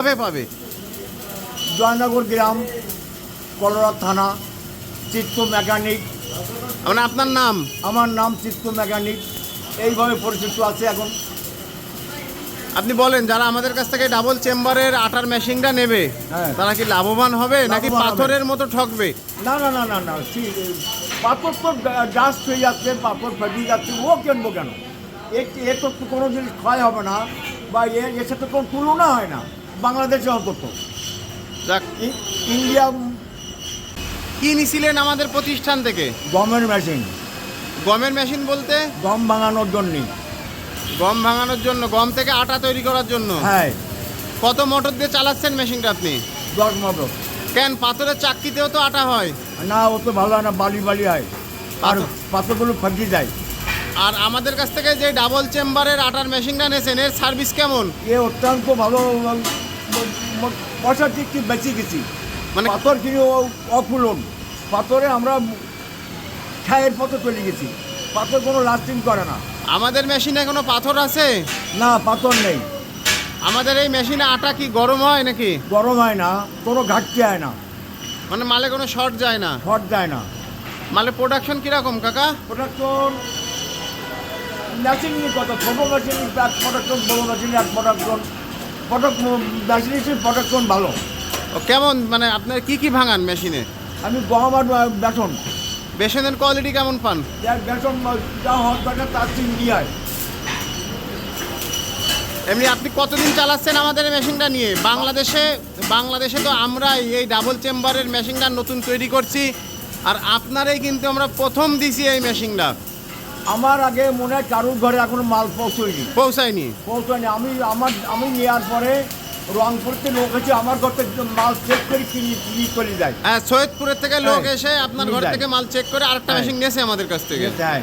কবে পাবে? জয়নগর গ্রাম কলরা থানা চিত্ত মেকানিক। মানে আপনার নাম? আমার নাম চিত্ত মেকানিক। এইভাবে পরিচিত আছে এখন। আপনি বলেন যারা আমাদের কাছ থেকে ডাবল চেম্বারের আটার মেশিনটা নেবে হ্যাঁ। তারা কি লাভবান হবে নাকি লাভবান হবে। পাথরের মতো ঠকবে? না না না না না ঠিক পাথর তো ডাস্ট হয়ে যাচ্ছে পাথর ফেটে যাচ্ছে ও কিনবো কেন? এ এ তো কোনো জিনিস ক্ষয় হবে না বা এ এর সাথে কোনো তুলনা হয় না। বাংলাদেশে যাক। ই- ইন্ডিয়া কি নিছিলেন আমাদের প্রতিষ্ঠান থেকে? গমের মেশিন। গমের মেশিন বলতে? গম ভাঙানোর জন্যে গম ভাঙানোর জন্য গম থেকে আটা তৈরি করার জন্য? হ্যাঁ। কত মোটর দিয়ে চালাচ্ছেন মেশিনটা আপনি? দশ মতো কেন পাথরের চাকরিতেও তো আটা হয়। না ও তো ভালো হয় না বালি বালি হয়। আর পাথরগুলো ফাঁকি যায় আর আমাদের কাছ থেকে যে ডাবল চেম্বারের আটার মেশিনটা নিয়েছেন এর সার্ভিস কেমন? এ অত্যন্ত ভালো। ম- ম- পয়সা ঠিক ঠিক বেঁচে গেছি। মানে পাথর কিনে অকুলন। পাথরে আমরা ছায়ের পথে চলে গেছি। পাথর কোনো লাস্টিং করে না। আমাদের মেশিনে কোনো পাথর আছে? না পাথর নেই। আমাদের এই মেশিনে আটা কি গরম হয় নাকি? গরম হয় না কোনো ঘাটতি হয় না। মানে মালে কোনো শর্ট যায় না? শর্ট যায় না। মালে প্রোডাকশন কীরকম কাকা? প্রোডাকশন মেশিন নিয়ে কত ছোটো মেশিন এক প্রোডাকশন বড়ো মেশিন এক প্রোডাকশন প্রোডাক্ট মেশিন প্রোডাকশন ভালো? ও কেমন মানে আপনার কি কি ভাঙান মেশিনে? আমি গম আর বেতন বেসনের কোয়ালিটি কেমন পান? বেতন যা হওয়ার দরকার তার চিংড়ি হয় এমনি আপনি কতদিন চালাচ্ছেন আমাদের মেশিনটা নিয়ে? বাংলাদেশে বাংলাদেশে তো আমরাই এই ডাবল চেম্বারের মেশিনটা নতুন তৈরি করছি। আর আপনারাই কিন্তু আমরা প্রথম দিছি এই মেশিনটা। আমার আগে মনে হয় কারুর ঘরে এখন মাল পৌঁছয়নি। পৌঁছায়নি? পৌঁছায়নি। আমি আমার আমি নেওয়ার পরে রংপুরতে লোক এসে আমার ঘর থেকে মাল চেক করে কিনি কিনে করে যায়। হ্যাঁ সৈয়দপুরের থেকে লোক হ্যাঁ, এসে আপনার ঘর থেকে মাল চেক করে আরেকটা হ্যাঁ। মেশিন নিয়েছে আমাদের কাছ থেকে। হ্যাঁ।